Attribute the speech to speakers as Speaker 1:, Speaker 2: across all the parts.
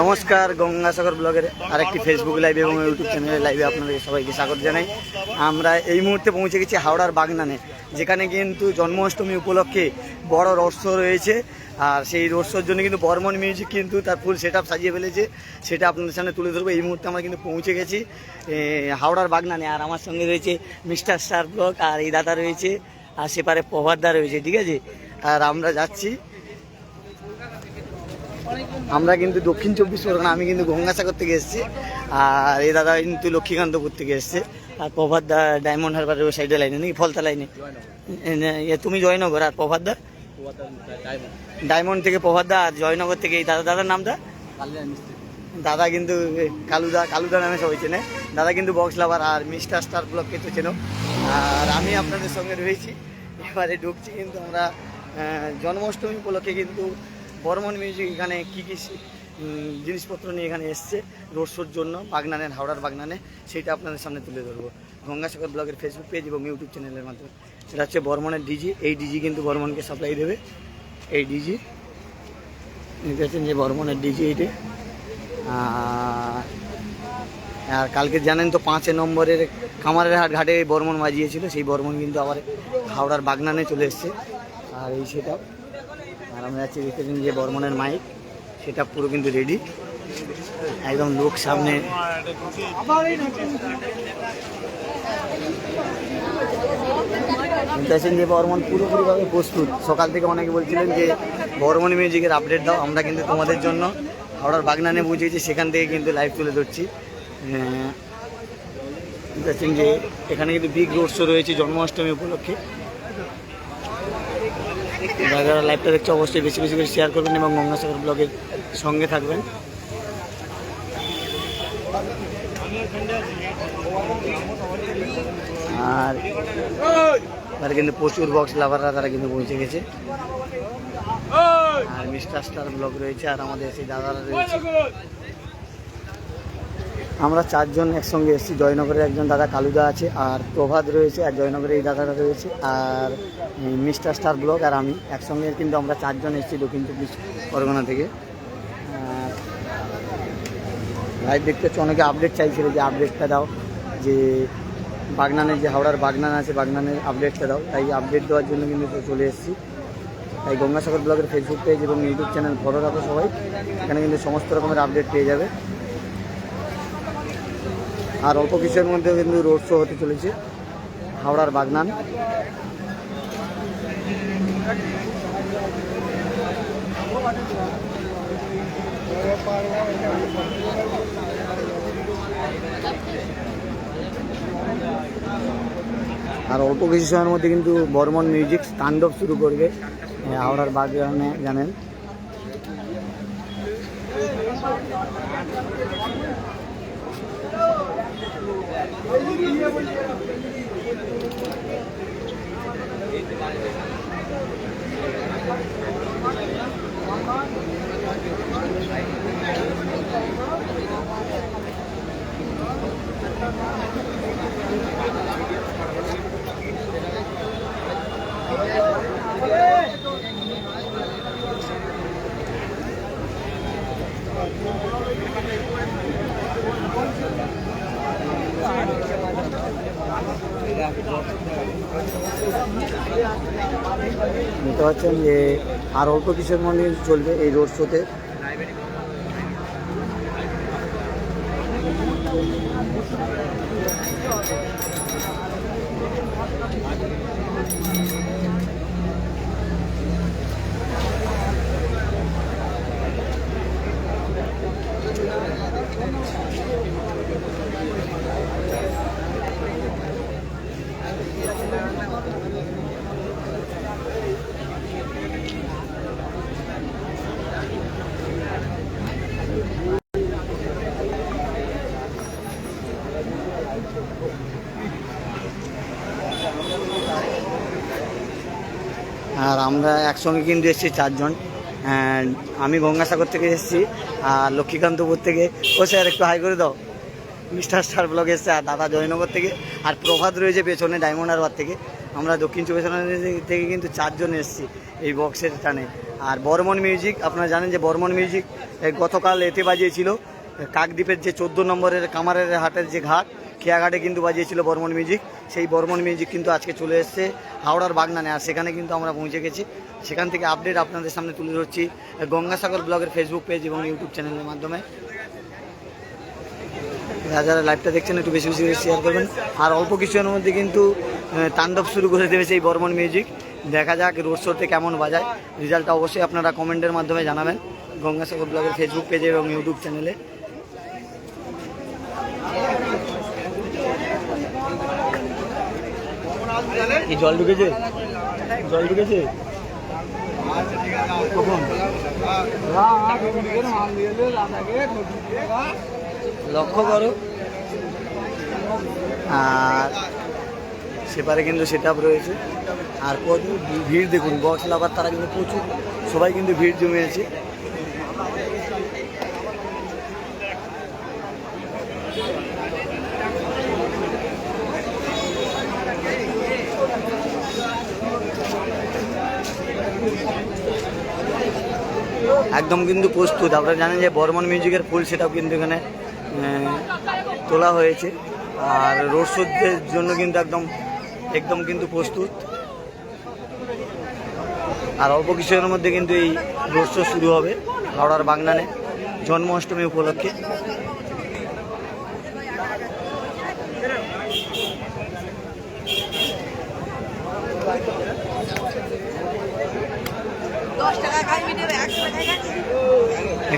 Speaker 1: নমস্কার, গঙ্গাসাগর ব্লগের আরেকটি ফেসবুক লাইভ এবং ইউটিউব চ্যানেলে লাইভে আপনাদের সবাইকে স্বাগত জানাই। আমরা এই মুহূর্তে পৌঁছে গেছি হাওড়ার বাগনানে, যেখানে কিন্তু জন্মাষ্টমী উপলক্ষে বড় রস্য রয়েছে। আর সেই রস্যর জন্য কিন্তু বর্মন মিউজিক কিন্তু তার ফুল সেট সাজিয়ে ফেলেছে, সেটা আপনাদের সামনে তুলে ধরবো। এই মুহূর্তে আমরা কিন্তু পৌঁছে গেছি হাওড়ার বাগনানে। আর আমার সঙ্গে রয়েছে মিস্টার স্টার ব্লগ আর এই দাদা রয়েছে, আর সেপারে প্রভাতদা রয়েছে, ঠিক আছে? আর আমরা যাচ্ছি আমরা কিন্তু দক্ষিণ চব্বিশ পরগনা, আমি কিন্তু গঙ্গাসাগর থেকে এসেছি। আর এই দাদা কিন্তু লক্ষ্মীকান্তপুর থেকে এসছে। আর প্রভাত দা ডায়মন্ড হারবারের ওই সাইডে লাইনে নাকি ফলতা লাইনে তুমি জয়নগর আর প্রভাত দা? ডায়মন্ড থেকে প্রভাত দা আর জয়নগর থেকে এই দাদা, দাদার নামটা? দাদা কিন্তু কালুদা কালুদা নামে সবাই চেনে। দাদা কিন্তু বক্স লাভার আর মিস্টার স্টার ব্লককে তো চেনো। আর আমি আপনাদের সঙ্গে রয়েছি। এবারে ঢুকছি কিন্তু আমরা জন্মাষ্টমী উপলক্ষে কিন্তু বর্মন মিউজিক এখানে কী কী জিনিসপত্র নিয়ে এখানে এসছে? রোড শোর জন্য বাগনানের হাওড়ার বাগনানে সেইটা আপনাদের সামনে তুলে ধরবো। গঙ্গাসাগর ব্লগের ফেসবুক পেজ এবং ইউটিউব চ্যানেলের মাধ্যমে। এটা হচ্ছে বর্মনের ডিজি। এই ডিজি কিন্তু বর্মনকে সাপ্লাই দেবে। এই ডিজি। দেখতে পাচ্ছেন যে বর্মনের ডিজি এইটা। আর কালকে জানেন তো, পাঁচে নম্বরের কামারের হাট ঘাটে বর্মন বাজিয়েছিল। সেই বর্মন কিন্তু আবার হাওড়ার বাগনানে চলে এসছে। আর এই সেটা আর আমরা যাচ্ছি দেখতেছেন যে বর্মনের মাইক, সেটা পুরো কিন্তু রেডি একদম লোক সামনে। দেখতেছেন যে বর্মন পুরোপুরিভাবে প্রস্তুত। সকাল থেকে অনেকে বলছিলেন যে, বর্মন মিউজিকের আপডেট দাও, আমরা কিন্তু তোমাদের জন্য হাওড়ার বাগনানে বুঝিয়েছি সেখান থেকে কিন্তু লাইভ তুলে ধরছি। দেখছেন যে, এখানে কিন্তু বিগ রোড শো রয়েছে জন্মাষ্টমী উপলক্ষে। যারা যারা লাইভটা দেখছে অবশ্যই বেশি বেশি করে শেয়ার করবেন এবং গঙ্গাসাগর ব্লগের সঙ্গে থাকবেন। আর তারা কিন্তু প্রচুর বক্স লাভাররা তারা কিন্তু পৌঁছে গেছে। আর মিস্টার স্টার ব্লগ রয়েছে আর আমাদের সেই দাদারা রয়েছে। আমরা চারজন একসঙ্গে এসেছি। জয়নগরের একজন দাদা কালুদা আছে আর প্রভাত রয়েছে আর জয়নগরের এই দাদাটা রয়েছে আর মিস্টার স্টার ব্লগ আর আমি একসঙ্গে কিন্তু আমরা চারজন এসেছি দক্ষিণ চব্বিশ পরগনা থেকে। লাইভ দেখতে হচ্ছে, অনেকে আপডেট চাইছিল যে আপডেটটা দাও, যে বাগনানের যে হাওড়ার বাগনান আছে, বাগনানের আপডেটটা দাও। তাই আপডেট দেওয়ার জন্য কিন্তু চলে এসেছি। তাই গঙ্গাসাগর ব্লগের ফেসবুক পেজ এবং ইউটিউব চ্যানেল ফলো রাখো সবাই। এখানে কিন্তু সমস্ত রকমের আপডেট পেয়ে যাবে। আর অল্প কিছুর মধ্যে কিন্তু রোড শো হতে চলেছে। হাওড়ার বাগনান। আর অল্প কিছু সময়ের মধ্যে কিন্তু বর্মন মিউজিক তাণ্ডব শুরু করবে হাওড়ার বাগনানে জানেন। Thank you. বুঝতে পারছেন যে আর অল্প কিছুর মনে চলবে এই রোড শোতে আর আমরা একসঙ্গে কিন্তু এসেছি চারজন। আমি গঙ্গাসাগর থেকে এসেছি, আর লক্ষ্মীকান্তপুর থেকে। ও স্যার, একটু হাই করে দাও। মিস্টার স্টার ব্লগ এসছে, আর দাদা জয়নগর থেকে। আর প্রভাত রয়েছে পেছনে, ডায়মন্ড হারবার থেকে। আমরা দক্ষিণ চব্বিশ থেকে কিন্তু চারজন এসেছি এই বক্সের টানে। আর বর্মন মিউজিক, আপনারা জানেন যে বর্মন মিউজিক গতকাল এতে বাজিয়েছিল কাকদ্বীপের যে চোদ্দ নম্বরের কামারের হাটের যে ঘাট খেয়াঘাটে কিন্তু বাজিয়েছিল বর্মন মিউজিক। সেই বর্মন মিউজিক কিন্তু আজকে চলে এসেছে হাওড়ার বাগনানে, আর সেখানে কিন্তু আমরা পৌঁছে গেছি। সেখান থেকে আপডেট আপনাদের সামনে তুলে ধরছি গঙ্গাসাগর ব্লগের ফেসবুক পেজ এবং ইউটিউব চ্যানেলের মাধ্যমে। যারা যারা লাইভটা দেখছেন, একটু বেশি বেশি শেয়ার করবেন। আর অল্প কিছুর মধ্যে কিন্তু তাণ্ডব শুরু করে দেবে সেই বর্মন মিউজিক। দেখা যাক রোড শোতে কেমন বাজায়। রেজাল্টটা অবশ্যই আপনারা কমেন্টের মাধ্যমে জানাবেন। গঙ্গাসাগর ব্লগের ফেসবুক পেজে এবং ইউটিউব চ্যানেলে কি জল ঢুকেছে? জল ঢুকেছে? লক্ষ্য করো। আর সেপারে কিন্তু সেট আপ রয়েছে। আর কত ভিড় দেখুন, বক্স লাভার তারা কিন্তু প্রচুর। সবাই কিন্তু ভিড় জমিয়েছে। একদম কিন্তু প্রস্তুত। আপনারা জানেন যে বর্মন মিউজিকের ফুল সেটাও কিন্তু এখানে তোলা হয়েছে। আর রোড শোদের জন্য কিন্তু একদম একদম কিন্তু প্রস্তুত। আর অল্প কিছুদিনের মধ্যে কিন্তু এই রোড শুরু হবে হাওড়ার বাংলানে জন্মাষ্টমী উপলক্ষে।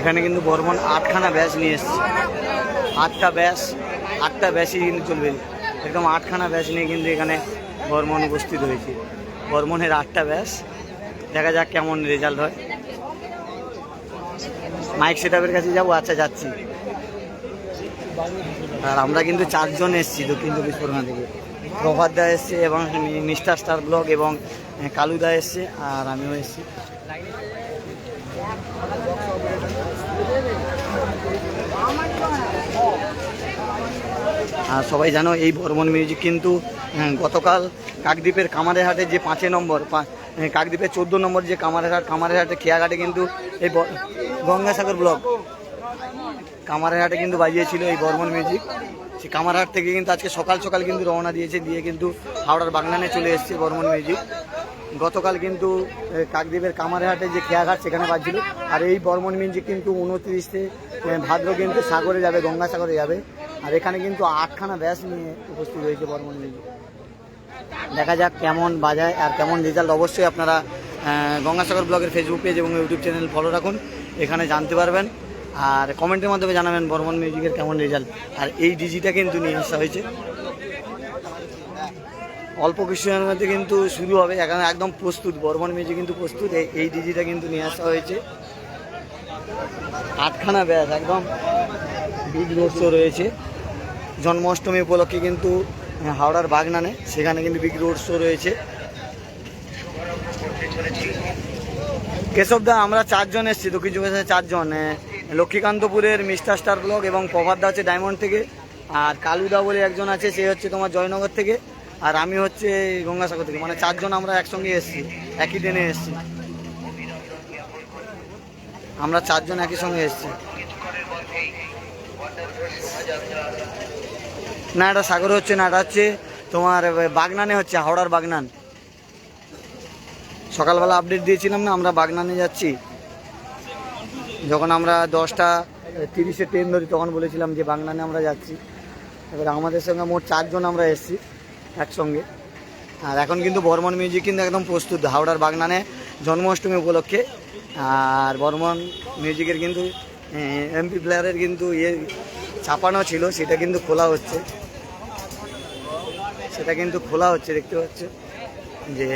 Speaker 1: এখানে কিন্তু বর্মন আটখানা ব্যাচ নিয়ে এসছে। আটটা ব্যাস, আটটা ব্যাসই কিন্তু চলবে। একদম আটখানা ব্যাচ নিয়ে কিন্তু এখানে বর্মন উপস্থিত হয়েছে। বর্মনের আটটা ব্যাস। দেখা যাক কেমন রেজাল্ট হয়। মাইক সেটাপের কাছে যাব আচ্ছা যাচ্ছি। আর আমরা কিন্তু চারজন এসেছি দক্ষিণ চব্বিশ পরগনা থেকে। প্রভাত দা এসছে এবং মিস্টার স্টার ব্লগ এবং কালুদা এসছে আর আমিও এসেছি। সবাই জানো, এই বর্মন মিউজিক কিন্তু গতকাল কাকদ্বীপের কামারের হাটে যে পাঁচে নম্বর কাকদ্বীপের চোদ্দ নম্বর যে কামারের হাট কামারের হাটে খেয়াঘাটে কিন্তু এই গঙ্গাসাগর ব্লক কামারের হাটে কিন্তু বাজিয়েছিল এই বর্মন মিউজিক সেই কামারহাট থেকে কিন্তু আজকে সকাল সকাল কিন্তু রওনা দিয়েছে, দিয়ে কিন্তু হাওড়ার বাগনানে চলে এসেছে বর্মন মিউজিক গতকাল কিন্তু কাকদ্বীপের কামারহাটে যে খেয়াঘাট সেখানে বাজছিল। আর এই বর্মন মিউজিক কিন্তু উনত্রিশে ভাদ্র কিন্তু সাগরে যাবে, গঙ্গাসাগরে যাবে। আর এখানে কিন্তু আটখানা ব্যাস নিয়ে উপস্থিত হয়েছে বর্মন দেখা যাক কেমন বাজায় আর কেমন রেজাল্ট অবশ্যই আপনারা গঙ্গাসাগর ব্লগের ফেসবুক পেজ এবং ইউটিউব চ্যানেল ফলো রাখুন, এখানে জানতে পারবেন। আর কমেন্টের মাধ্যমে জানাবেন বর্মন মিউজিকের কেমন রেজাল্ট আর এই ডিজিটা কিন্তু নিয়ে আসা হয়েছে। অল্প কিছুদিনের মধ্যে কিন্তু শুরু হবে, এখানে একদম প্রস্তুত বর্মন মিউজিক কিন্তু প্রস্তুত, এই- ডিজিটা কিন্তু নিয়ে আসা হয়েছে। আটখানা ব্যাস, একদম বিগ রয়েছে। জন্মাষ্টমী উপলক্ষে কিন্তু হাওড়ার বাগনানে সেখানে কিন্তু বিগ রোড শো রয়েছে। কেশবদা আমরা চারজন এসেছি দক্ষিণ চব্বিশ পরগনার চারজন। লক্ষ্মীকান্তপুরের মিস্টার স্টার ব্লক এবং প্রভাতদা হচ্ছে ডায়মন্ড থেকে, আর কালুদা বলে একজন আছে, সে হচ্ছে তোমার জয়নগর থেকে, আর আমি হচ্ছে গঙ্গাসাগর থেকে। মানে চারজন আমরা একসঙ্গে এসেছি, একই ট্রেনে এসেছি। আমরা চারজন একই সঙ্গে এসেছি। না, এটা সাগরে হচ্ছে, না, এটা হচ্ছে তোমার বাগনানে হচ্ছে, হাওড়ার বাগনান। সকালবেলা আপডেট দিয়েছিলাম না, আমরা বাগনানে যাচ্ছি। যখন আমরা দশটা তিরিশে ট্রেন ধরি, তখন বলেছিলাম যে বাগনানে আমরা যাচ্ছি। এবার আমাদের সঙ্গে মোট চারজন আমরা এসেছি একসঙ্গে। আর এখন কিন্তু বর্মন মিউজিক কিন্তু একদম প্রস্তুত, হাওড়ার বাগনানে জন্মাষ্টমী উপলক্ষে। আর বর্মন মিউজিকের কিন্তু এমপি প্লেয়ারের কিন্তু ইয়ে চাপানো ছিল, সেটা কিন্তু খোলা হচ্ছে। সেটা কিন্তু খোলা হচ্ছে, দেখতে পাচ্ছ। যে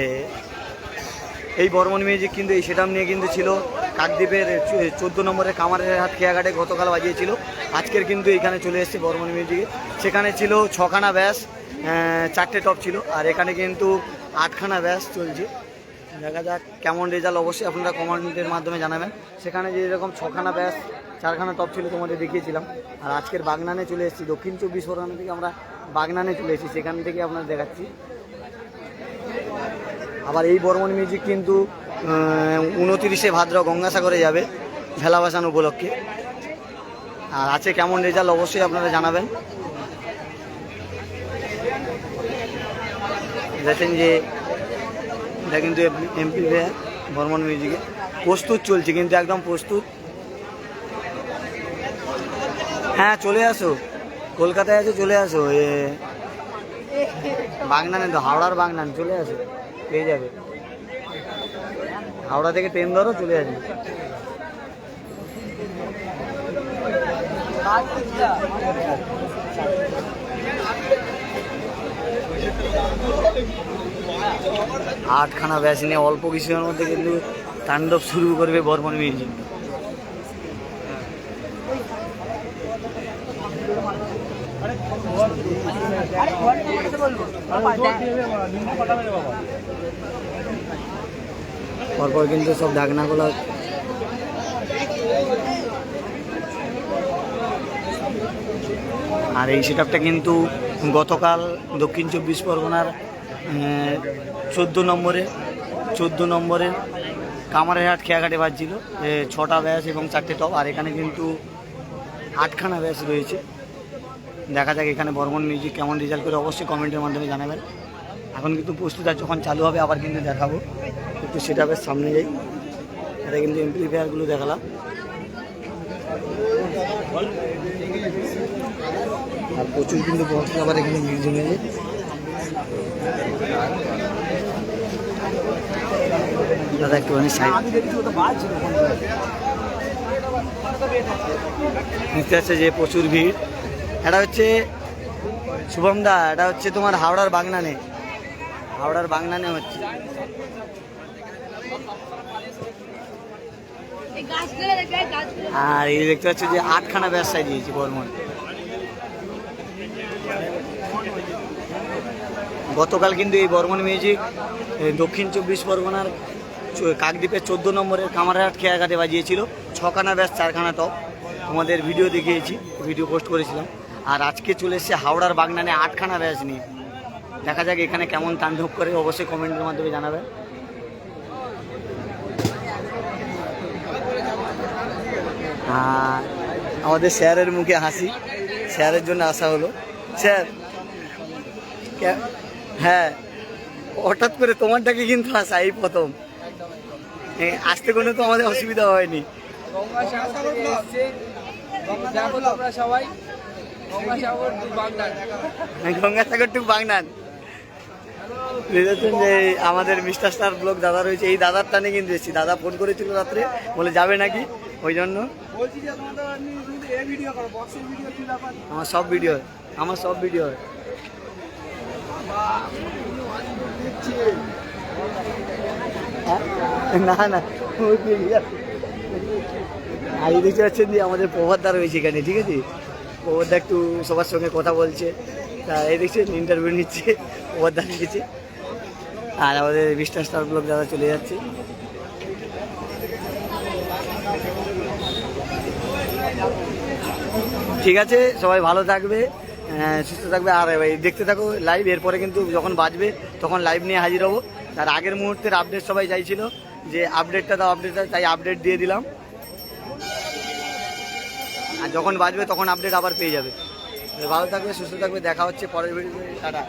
Speaker 1: এই বর্মন মিউজিক কিন্তু এই সেটাম নিয়ে কিন্তু ছিল। কাকদ্বীপের চোদ্দ নম্বরের কামারের হাট খেয়াঘাটে গতকাল বাজিয়েছিল। আজকের কিন্তু এখানে চলে এসেছে বর্মন মিউজিকে সেখানে ছিল ছখানা ব্যাস চারটে টপ ছিল। আর এখানে কিন্তু আটখানা ব্যাস চলছে। দেখা যাক কেমন রেজাল্ট অবশ্যই আপনারা কমেন্টের মাধ্যমে জানাবেন। সেখানে যে এরকম ছখানা ব্যাস, চারখানা টপ ছিল তোমাদের দেখিয়েছিলাম। আর আজকের বাগনানে চলে এসেছি। দক্ষিণ চব্বিশ পরগনা থেকে আমরা বাগনানে চলে এসেছি, সেখান থেকে আপনাদের দেখাচ্ছি। আবার এই বর্মন মিউজিক কিন্তু উনতিরিশে ভাদ্র গঙ্গাসাগরে যাবে, ভেলা ভাসান উপলক্ষে। আর আছে কেমন রেজাল্ট অবশ্যই আপনারা জানাবেন। দেখেন যে, এটা কিন্তু এমপি বর্মন মিউজিকে। প্রস্তুত চলছে, কিন্তু একদম প্রস্তুত। হ্যাঁ চলে আসো। কলকাতায় আছে, চলে আসো, এ বাগনানে তো, হাওড়ার বাগনান, চলে আসো, পেয়ে যাবে। হাওড়া থেকে ট্রেন ধরো, চলে আসবে। আটখানা ব্যাচ নিয়ে অল্প কিছুর মধ্যে কিন্তু তাণ্ডব শুরু করবে বর্মন মিউজিক পরপর কিন্তু সব ঢাকনাগুলো আর এই সেটআপটা কিন্তু গতকাল দক্ষিণ চব্বিশ পরগনার চোদ্দ নম্বরে চোদ্দ নম্বরের কামারেরহাট খেয়াঘাটে বাজছিল। ছটা ব্যাস এবং চারটে টপ। আর এখানে কিন্তু আটখানা ব্যাস রয়েছে। দেখা যাক এখানে বর্মন মিউজিক কেমন রেজাল্ট করে, অবশ্যই কমেন্টের মাধ্যমে জানাবেন। এখন কিন্তু প্রস্তুত যখন চালু হবে আবার কিন্তু দেখাবো। একটু সেটা সামনে যাই। এটা কিন্তু এমপ্লিফায়ারগুলো দেখালাম। আর প্রচুর কিন্তু বক্স আবার এখানে ভিড় জমেছে। দাদা, একটুখানি সাইড যে প্রচুর ভিড়। এটা হচ্ছে শুভম দা, এটা হচ্ছে তোমার হাওড়ার বাগনানে। হাওড়ার বাগনানে হচ্ছে। আর এই দেখতে পাচ্ছ যে আটখানা ব্যবসায় দিয়েছি বর্মন। গতকাল কিন্তু এই বর্মন মিউজিক দক্ষিণ চব্বিশ পরগনার কাকদ্বীপের চোদ্দ নম্বরের কামারহাট খেয়াঘাটে বাজিয়েছিল। ছখানা ব্যাস, চারখানা টপ। তোমাদের ভিডিও দেখিয়েছি ভিডিও পোস্ট করেছিলাম। আর আজকে চলে এসছে হাওড়ার বাগনানে আটখানা ব্যাস নিয়ে। দেখা যাক এখানে কেমন তাণ্ডব করে, অবশ্যই কমেন্টের মাধ্যমে জানাবেন। আর আমাদের স্যারের মুখে হাসি। স্যারের জন্য আসা হলো। স্যার হ্যাঁ হঠাৎ করে তোমারটাকে কিন্তু আসা এই প্রথম। আসতে কোনো তো আমাদের অসুবিধা হয়নি।
Speaker 2: সবাই। গঙ্গাসাগর টু
Speaker 1: বাগনান। বুঝেছেন যে আমাদের মিস্টার স্টার ব্লক দাদা রয়েছে এই দাদার টানে কিন্তু এসেছি। দাদা ফোন করেছিল রাত্রে বলে যাবে নাকি? ওই জন্য। আমার সব ভিডিও হয় আমার সব ভিডিও হয়। হ্যাঁ? না না দেখতে পাচ্ছেন যে আমাদের প্রভাতদা রয়েছে এখানে ঠিক আছে? প্রভাতদা একটু সবার সঙ্গে কথা বলছে। তা এই দেখছেন ইন্টারভিউ নিচ্ছে প্রভাতদা লিখেছে আর আমাদের মিস্টার স্টার ব্লগ দাদা চলে যাচ্ছে। ঠিক আছে, সবাই ভালো থাকবে সুস্থ থাকবে। আর দেখতে থাকো লাইভ এরপরে কিন্তু যখন বাজবে, তখন লাইভ নিয়ে হাজির হব। তার আগের মুহূর্তের আপডেট সবাই চাইছিল যে আপডেটটা দাও আপডেটটা তাই আপডেট দিয়ে দিলাম। আর যখন বাজবে তখন আপডেট আবার পেয়ে যাবে। ভালো থাকবে, সুস্থ থাকবে, দেখা হচ্ছে পরের ভিডিওতে টাটা।